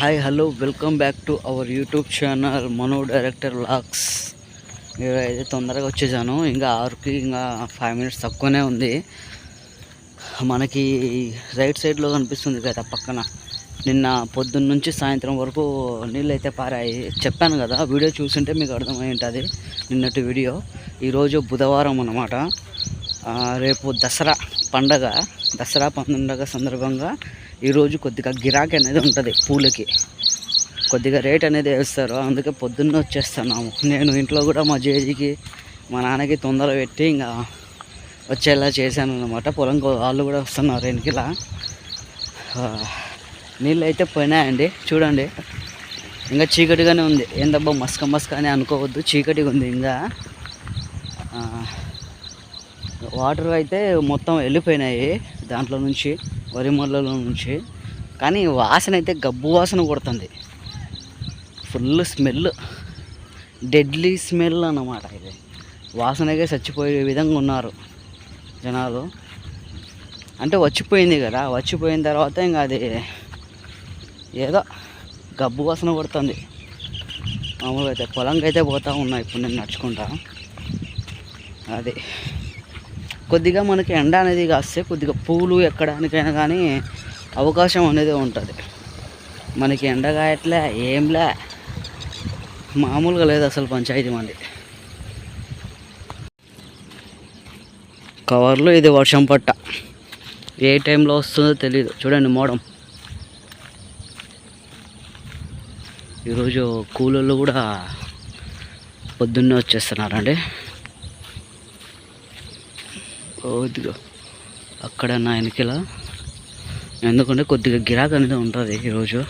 Hi hello welcome back to our YouTube channel Mano director vlogs అయితే తొందరగా వచ్చేసాను. ఇంకా ఆరుకి ఇంకా ఫైవ్ మినిట్స్ తక్కువనే ఉంది. మనకి రైట్ సైడ్లో కనిపిస్తుంది కదా పక్కన. నిన్న పొద్దున్న నుంచి సాయంత్రం వరకు నీళ్ళు అయితే పారాయి. చెప్పాను కదా వీడియో చూసింటే మీకు అర్థమై ఉంటుంది నిన్నటి వీడియో. ఈరోజు బుధవారం అన్నమాట. రేపు దసరా. పండగ దసరా పండుగ సందర్భంగా ఈరోజు కొద్దిగా గిరాకీ అనేది ఉంటుంది పూలకి. కొద్దిగా రేట్ అనేది వేస్తారు. అందుకే పొద్దున్న వచ్చేస్తున్నాము. నేను ఇంట్లో కూడా మా జేజీకి మా నాన్నకి తొందర పెట్టి ఇంకా వచ్చేలా చేశాను అనమాట పొలం వాళ్ళు కూడా వస్తున్నారు వెనకిలా. నీళ్ళు అయితే పోయినాయండి. చూడండి. ఇంకా చీకటిగానే ఉంది. ఏందబ్బా మస్క మస్క అని అనుకోవద్దు. చీకటిగా ఉంది. ఇంకా వాటర్ అయితే మొత్తం వెళ్ళిపోయినాయి దాంట్లో నుంచి వరి మొలలో నుంచి. కానీ వాసన అయితే గబ్బు వాసన కొడుతుంది. ఫుల్ స్మెల్ డెడ్లీ స్మెల్ అన్నమాట ఇది. వాసనగా చచ్చిపోయే విధంగా ఉన్నారు జనాలు. అంటే వచ్చిపోయింది కదా వచ్చిపోయిన తర్వాత ఇంకా అది ఏదో గబ్బు వాసన కొడుతుంది. మామూలుగా అయితే పొలంకి అయితే పోతా ఉన్నా ఇప్పుడు నేను నడుచుకుంటా. అది. కొద్దిగా మనకి ఎండ అనేది కాస్తే కొద్దిగా పూలు ఎక్కడానికైనా కానీ అవకాశం అనేది ఉంటుంది. మనకి ఎండ కాయట్లే ఏంలే. మామూలుగా లేదు అసలు పంచాయతీ మంది. కవర్లో ఇది వర్షం పట్ట. ఏ టైంలో వస్తుందో తెలియదు చూడండి మోడం. ఈరోజు కూలోళ్ళు కూడా పొద్దున్నే వచ్చేస్తున్నారండి. కొద్దిగా అక్కడ నా వెనకల ఎందుకంటే కొద్దిగా గిరాక్ అనేది ఉంటుంది ఈరోజు.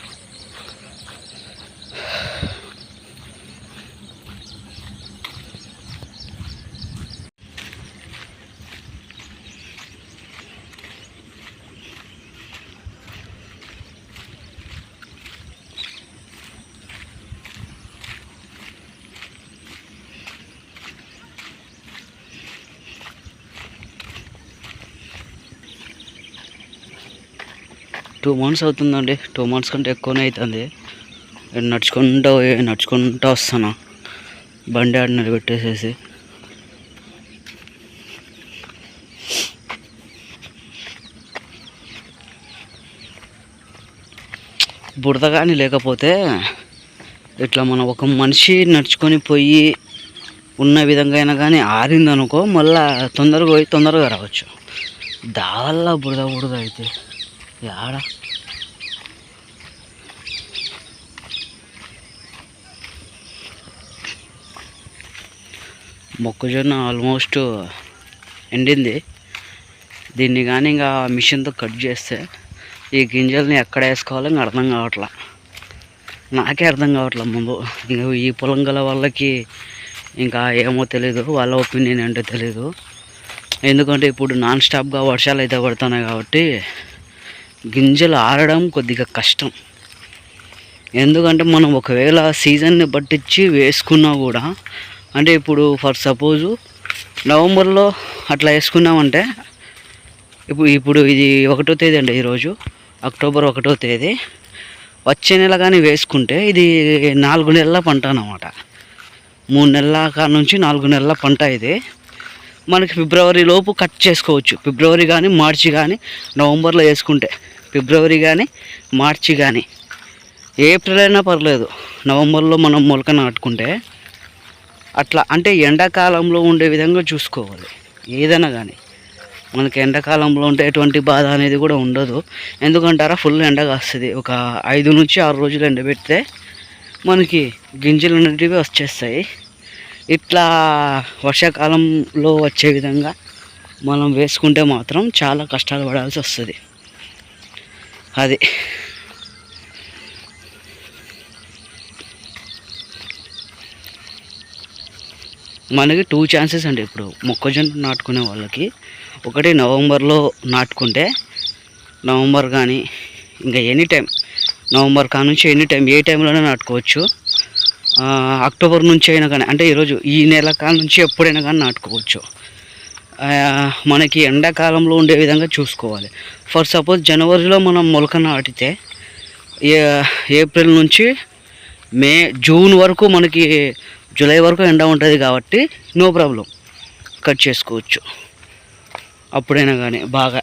టూ మంత్స్ అవుతుందండి. టూ మంత్స్ కంటే ఎక్కువనే అవుతుంది. నేను నడుచుకుంటూ పోయి నడుచుకుంటూ వస్తాను. బండి ఆడ నిలబెట్టేసేసి. బురద కానీ లేకపోతే ఇట్లా మనం ఒక మనిషి నడుచుకొని పోయి ఉన్న విధంగా అయినా కానీ ఆరిందనుకో మళ్ళా తొందరగా పోయి తొందరగా రావచ్చు. దావల్ల బురద బురద అయితే. యాడా మొక్కజొన్న ఆల్మోస్ట్ ఎండింది. దీన్ని కానీ ఇంకా మిషన్తో కట్ చేస్తే ఈ గింజల్ని ఎక్కడ వేసుకోవాలో ఇంకా అర్థం కావట్లా. నాకే అర్థం కావట్లే ముందు. ఇంకా ఈ పొలం గల వాళ్ళకి ఇంకా ఏమో తెలీదు వాళ్ళ ఒపీనియన్ ఏంటో తెలీదు. ఎందుకంటే ఇప్పుడు నాన్ స్టాప్గా వర్షాలు అయితే పడుతున్నాయి కాబట్టి గింజలు ఆరడం కొద్దిగా కష్టం. ఎందుకంటే మనం ఒకవేళ సీజన్ని పట్టించి వేసుకున్నా కూడా అంటే ఇప్పుడు ఫర్ సపోజు నవంబర్లో అట్లా వేసుకున్నామంటే ఇప్పుడు ఇప్పుడు ఇది ఒకటో తేదీ అండి ఈరోజు అక్టోబర్ ఒకటో తేదీ వచ్చే నెల కానీ వేసుకుంటే ఇది నాలుగు నెలల పంట అన్నమాట. మూడు నెలల కాడ నుంచి నాలుగు నెలల పంట ఇది. మనకి ఫిబ్రవరి లోపు కట్ చేసుకోవచ్చు. ఫిబ్రవరి కానీ మార్చి కానీ నవంబర్లో వేసుకుంటే. ఫిబ్రవరి కానీ మార్చి కానీ ఏప్రిల్ అయినా పర్లేదు. నవంబర్లో మనం మొలక నాటుకుంటే అట్లా అంటే ఎండాకాలంలో ఉండే విధంగా చూసుకోవాలి. ఏదైనా కానీ మనకి ఎండాకాలంలో ఉంటే ఎటువంటి బాధ అనేది కూడా ఉండదు. ఎందుకంటారా ఫుల్ ఎండ కాస్తుంది. ఒక ఐదు నుంచి ఆరు రోజులు ఎండబెడితే మనకి గింజలు అనేటివి వచ్చేస్తాయి. ఇట్లా వర్షాకాలంలో వచ్చే విధంగా మనం వేసుకుంటే మాత్రం చాలా కష్టాలు పడాల్సి వస్తుంది. అది. మనకి టూ ఛాన్సెస్ అండి. ఇప్పుడు మొక్కజొన్న నాటుకునే వాళ్ళకి ఒకటి నవంబర్లో నాటుకుంటే నవంబర్ కానీ ఇంకా ఎనీ టైం నవంబర్ కానుంచి ఎనీ టైం ఏ టైంలోనే నాటుకోవచ్చు. అక్టోబర్ నుంచి అయినా కానీ అంటే ఈరోజు ఈ నెల కాల నుంచి ఎప్పుడైనా కానీ నాటుకోవచ్చు. మనకి ఎండాకాలంలో ఉండే విధంగా చూసుకోవాలి. ఫర్ సపోజ్ జనవరిలో మనం మొలక నాటితే ఏప్రిల్ నుంచి మే జూన్ వరకు మనకి జూలై వరకు ఎండ ఉంటుంది కాబట్టి నో ప్రాబ్లం. కట్ చేసుకోవచ్చు. అప్పుడైనా కానీ బాగా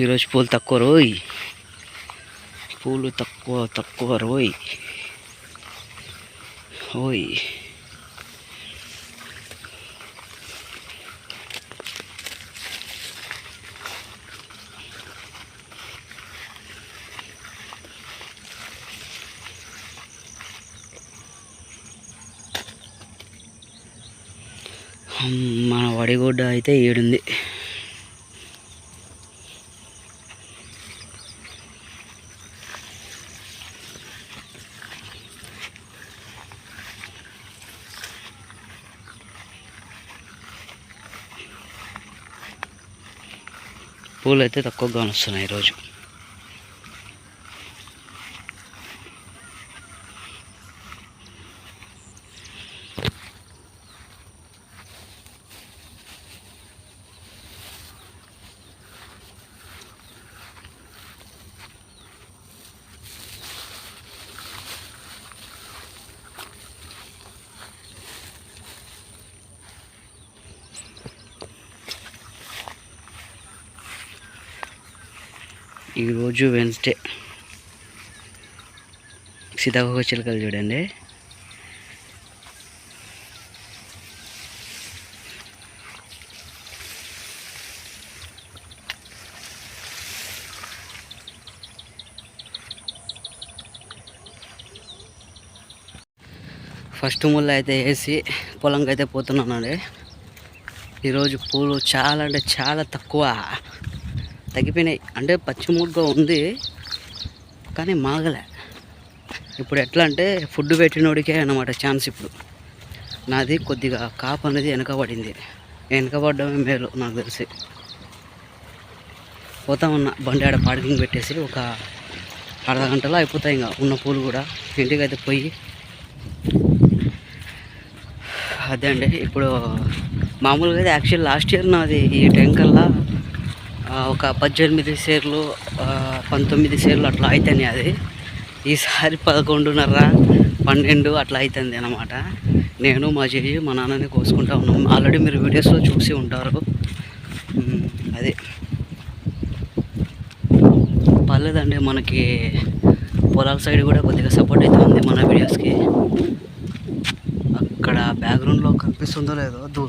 ఈరోజు పూలు తక్కువ రోయ్. పూలు తక్కువ తక్కువ రోయ్. ఓయ్. మన వడిగుడ్డ అయితే ఏడుంది పూలు అయితే తక్కువగా వస్తున్నాయి ఈరోజు. ఈరోజు వెన్స్డే. సీతాకోక చిలుకలు చూడండి. ఫస్ట్ ముళ్ళు అయితే వేసి పొలంకి అయితే పోతున్నానండి. ఈరోజు పూలు చాలా అంటే చాలా తక్కువ. తగ్గిపోయినాయి. అంటే పచ్చిమూడుగా ఉంది కానీ మాగలే. ఇప్పుడు ఎట్లా అంటే ఫుడ్ పెట్టినోడికే అన్నమాట ఛాన్స్ ఇప్పుడు. నాది కొద్దిగా కాపు అనేది వెనకబడింది వెనకబడ్డమే మేలు నాకు తెలిసి. పోతా ఉన్నా బండి ఆడ పార్కింగ్ పెట్టేసి ఒక అర్ధ గంటలో అయిపోతాయి ఇంకా ఉన్న పూలు కూడా. ఇంటికి అయితే పోయి. అదే అండి ఇప్పుడు మామూలుగా అయితే యాక్చువల్ లాస్ట్ ఇయర్ నాది ఈ టైం కల్లా ఒక పద్దెనిమిది షేర్లు పంతొమ్మిది షేర్లు అట్లా అవుతాయి అది. ఈసారి పదకొండున్నర పన్నెండు అట్లా అవుతుంది అనమాట నేను మా చెయ్యి మా నాన్నని కోసుకుంటా ఉన్నాం. ఆల్రెడీ మీరు వీడియోస్లో చూసి ఉంటారు. అదే. పర్లేదండి మనకి పొలాల సైడ్ కూడా కొద్దిగా సపోర్ట్ అయితే ఉంది మన వీడియోస్కి. అక్కడ బ్యాక్గ్రౌండ్లో కనిపిస్తుందో లేదో దూ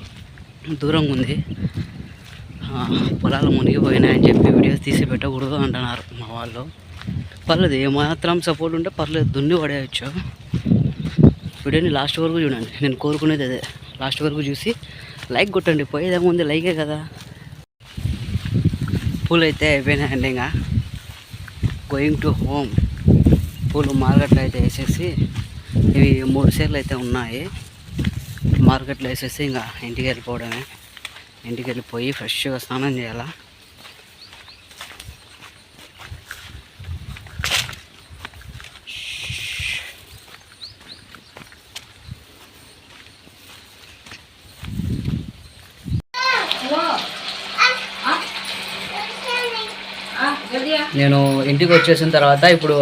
దూరంగా ఉంది పొలాలు మునిగిపోయినాయని చెప్పి వీడియోస్ తీసి పెట్టకూడదు అంటున్నారు మా వాళ్ళు. పర్లేదు ఏమాత్రం సపోర్ట్ ఉంటే పర్లేదు దున్ని పడేయచ్చు. వీడియోని లాస్ట్ వరకు చూడండి. నేను కోరుకునేది అదే. లాస్ట్ వరకు చూసి లైక్ కొట్టండి. పోయేదేముంది లైకే కదా. పూలు అయితే అయిపోయినాయండి ఇంకా. గోయింగ్ టు హోమ్ పూలు మార్కెట్లో అయితే వేసేసి ఇవి మూడు సేర్లు అయితే ఉన్నాయి. మార్కెట్లో వేసేసి ఇంకా ఇంటికి వెళ్ళిపోవడమే. ఇంటికి వెళ్ళిపోయి ఫ్రెష్గా స్నానం చేయాలా? నేను ఇంటికి వచ్చేసిన తర్వాత ఇప్పుడు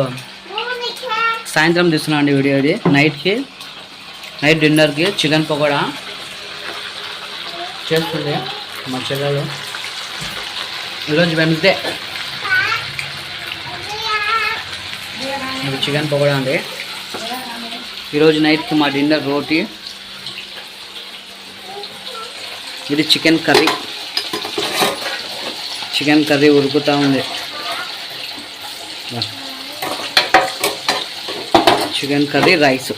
సాయంత్రం తీస్తున్నా అండి వీడియో ఇది. నైట్కి నైట్ డిన్నర్కి చికెన్ పకోడా చేస్తుంది మా చెల్లెలు ఈరోజు వెన్స్డే ఇది చికెన్ పకోడా అండి. ఈరోజు నైట్కి మా డిన్నర్ రోటీ ఇది చికెన్ కర్రీ. చికెన్ కర్రీ ఉడుకుతూ ఉంది. Chicken curry rice.